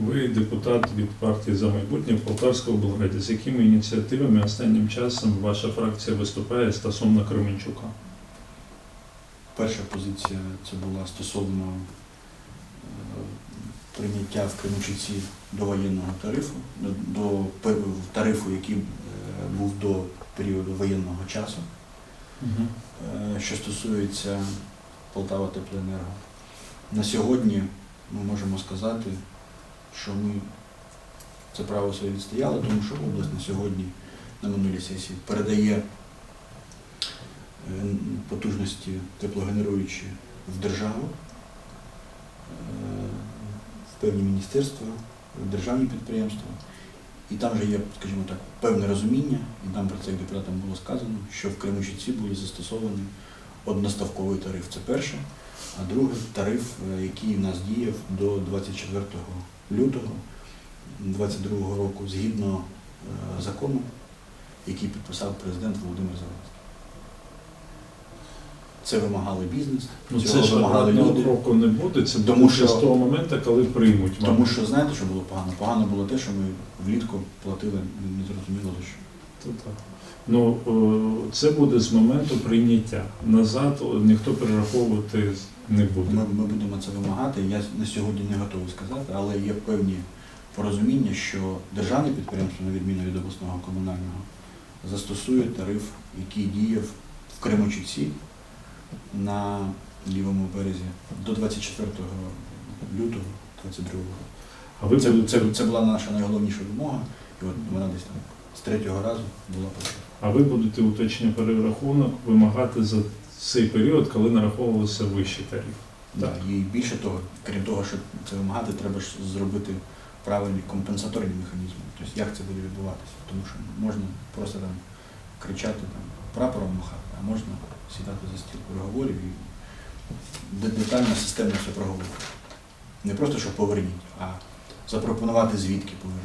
Ви депутат від партії за майбутнє в Полтавській облраді. З якими ініціативами останнім часом ваша фракція виступає стосовно Кременчука? Перша позиція це була стосовно е, прийняття в Кременчуці довоєнного тарифу, до- до тарифу, який е, був до періоду воєнного часу. Угу. Що стосується Полтава Теплоенерго, на сьогодні ми можемо сказати, що ми це право своє відстояли, тому що область на сьогодні на минулій сесії передає е, потужності теплогенеруючі в державу, е, в певні міністерства, в державні підприємства. І там же є, скажімо так, певне розуміння, і там про це як депутатам було сказано, що в Кременчуці буде застосований одноставковий тариф. Це перше. А другий тариф, е, який в нас діяв до 24 лютого 2022 року згідно е, закону, який підписав президент Володимир Зеленський. Це вимагали бізнес, Ну цього це вимагали люди. кроку не буде, це Тому буде що- з того моменту, коли приймуть. Тому що знаєте, що було погано? Погано було те, що ми влітку платили незрозуміло так. Ну, це буде з моменту прийняття. Назад ніхто перераховувати не буде. Ми, ми будемо це вимагати. Я на сьогодні не готовий сказати, але є певні порозуміння, що державне підприємство, на відміну від обласного комунального, застосує тариф, який діяв в Кременчуці на лівому березі до 24 лютого 22 року. А ви Це, це, це була наша найголовніша вимога, і от вона десь там з третього разу була почата. а ви будете уточнення перерахунок вимагати за цей період, коли нараховувався вищий тариф. Да, і більше того, крім того, що це вимагати, треба ж зробити правильні компенсаторні механізми. Тобто як це буде відбуватися. Тому що можна просто там кричати там, прапором махати, а можна сідати за стіл переговорів і детально, системно все проговорити. Не просто, що поверніть, а запропонувати звідки повернути.